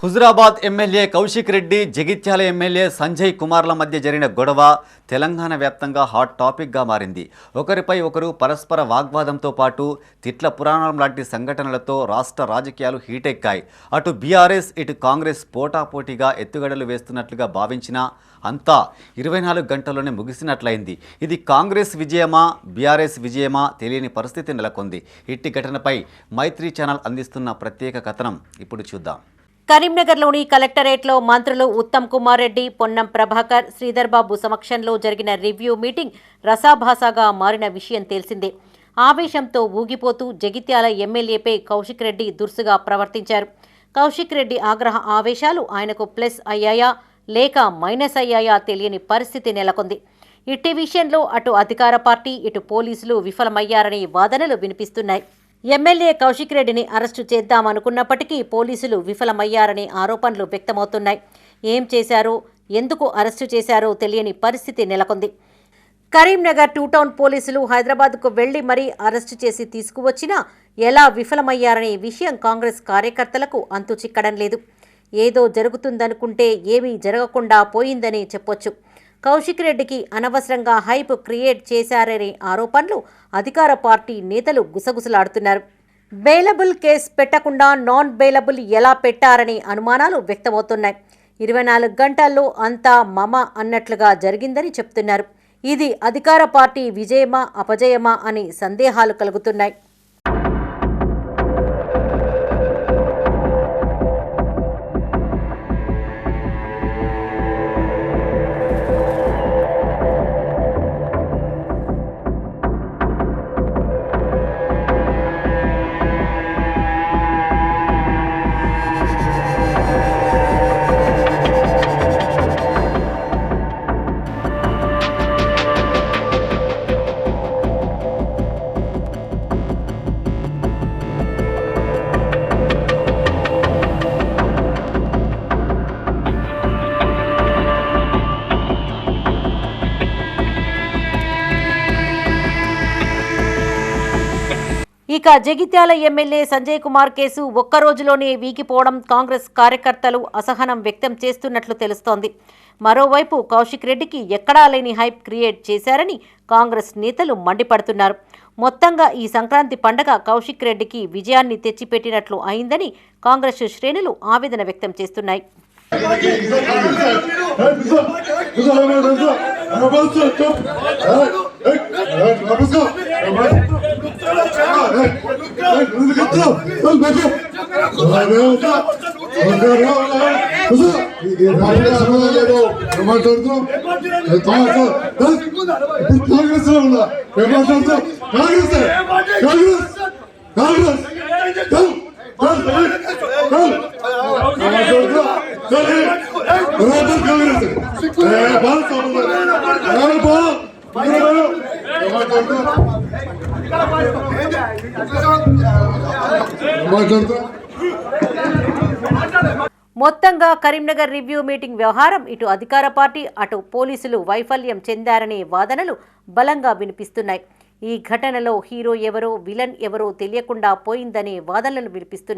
Huzurabad MLA Kaushik Reddy Jagtial MLA Sanjay కుమార్ల మధ్య జరిగిన గొడవ తెలంగాణ వ్యాప్తంగా హాట్ టాపిక్గా మారింది. ఒకరిపై ఒకరు పరస్పర వాగ్వాదంతో పాటు తిట్ల పురాణం లాంటి సంఘటనలతో రాష్ట్ర రాజకీయాలు హీటెక్కాయి. అటు బీఆర్ఎస్ ఇటు కాంగ్రెస్ పోటాపోటీగా ఎత్తుగడలు వేస్తున్నట్లుగా భావించినా అంతా ఇరవై నాలుగు గంటల్లోనే ముగిసినట్లయింది. ఇది కాంగ్రెస్ విజయమా బీఆర్ఎస్ విజయమా తెలియని పరిస్థితి నెలకొంది. ఇట్టి ఘటనపై మైత్రి ఛానల్ అందిస్తున్న ప్రత్యేక కథనం. ఇప్పుడు చూద్దాం. కరీంనగర్లోని కలెక్టరేట్లో మంత్రులు ఉత్తమ్ కుమార్ రెడ్డి పొన్నం ప్రభాకర్ శ్రీధర్ బాబు సమక్షంలో జరిగిన రివ్యూ మీటింగ్ రసాభాసాగా మారిన విషయం తెలిసిందే. ఆవేశంతో ఊగిపోతూ జగిత్యాల ఎమ్మెల్యేపై కౌశిక్ రెడ్డి దురుసుగా ప్రవర్తించారు. కౌశిక్ రెడ్డి ఆగ్రహ ఆవేశాలు ఆయనకు ప్లస్ అయ్యాయా లేక మైనస్ అయ్యాయా తెలియని పరిస్థితి నెలకొంది. ఇట్టి విషయంలో అటు అధికార పార్టీ ఇటు పోలీసులు విఫలమయ్యారనే వాదనలు వినిపిస్తున్నాయి. ఎమ్మెల్యే కౌశిక్ రెడ్డిని అరెస్టు చేద్దామనుకున్నప్పటికీ పోలీసులు విఫలమయ్యారనే ఆరోపణలు వ్యక్తమవుతున్నాయి. ఏం చేశారో? ఎందుకు అరెస్టు చేశారో తెలియని పరిస్థితి నెలకొంది. కరీంనగర్ టూ టౌన్ పోలీసులు హైదరాబాద్కు వెళ్ళి మరీ అరెస్టు చేసి తీసుకువచ్చినా ఎలా విఫలమయ్యారనే విషయం కాంగ్రెస్ కార్యకర్తలకు అంతు చిక్కడం లేదు. ఏదో జరుగుతుందనుకుంటే ఏమీ జరగకుండా పోయిందని చెప్పొచ్చు. కౌశిక్ రెడ్డికి అనవసరంగా హైప్ క్రియేట్ చేశారనే ఆరోపణలు అధికార పార్టీ నేతలు గుసగుసలాడుతున్నారు. బెయిలబుల్ కేసు పెట్టకుండా నాన్ బెయిలబుల్ ఎలా పెట్టారనే అనుమానాలు వ్యక్తమవుతున్నాయి. ఇరవై నాలుగు గంటల్లో అంతా మమ అన్నట్లుగా జరిగిందని చెప్తున్నారు. ఇది అధికార పార్టీ విజయమా అపజయమా అని సందేహాలు కలుగుతున్నాయి. ఇక జగిత్యాల ఎమ్మెల్యే సంజయ్ కుమార్ కేసు ఒక్క రోజులోనే వీగిపోవడం కాంగ్రెస్ కార్యకర్తలు అసహనం వ్యక్తం చేస్తున్నట్లు తెలుస్తోంది. మరోవైపు కౌశిక్ రెడ్డికి ఎక్కడా లేని హైప్ క్రియేట్ చేశారని కాంగ్రెస్ నేతలు మండిపడుతున్నారు. మొత్తంగా ఈ సంక్రాంతి పండగ కౌశిక్ రెడ్డికి విజయాన్ని తెచ్చిపెట్టినట్లు అయిందని కాంగ్రెస్ శ్రేణులు ఆవేదన వ్యక్తం చేస్తున్నాయి. కాంగ్రెస్లో ఉన్నా ఏం మాట్లాడుతావు కాంగ్రెస్ కాంగ్రెస్ కాంగ్రెస్ కల్ కల్ కల్ మాట్లాడుతావు సరే రాజర్ కాంగ్రెస్ మొత్తంగా కరీంనగర్ రివ్యూ మీటింగ్ వ్యవహారం ఇటు అధికార పార్టీ అటు పోలీసులు వైఫల్యం చెందారనే వాదనలు బలంగా వినిపిస్తున్నాయి. ఈ ఘటనలో హీరో ఎవరో విలన్ ఎవరో తెలియకుండా పోయిందనే వాదనలు వినిపిస్తున్నాయి.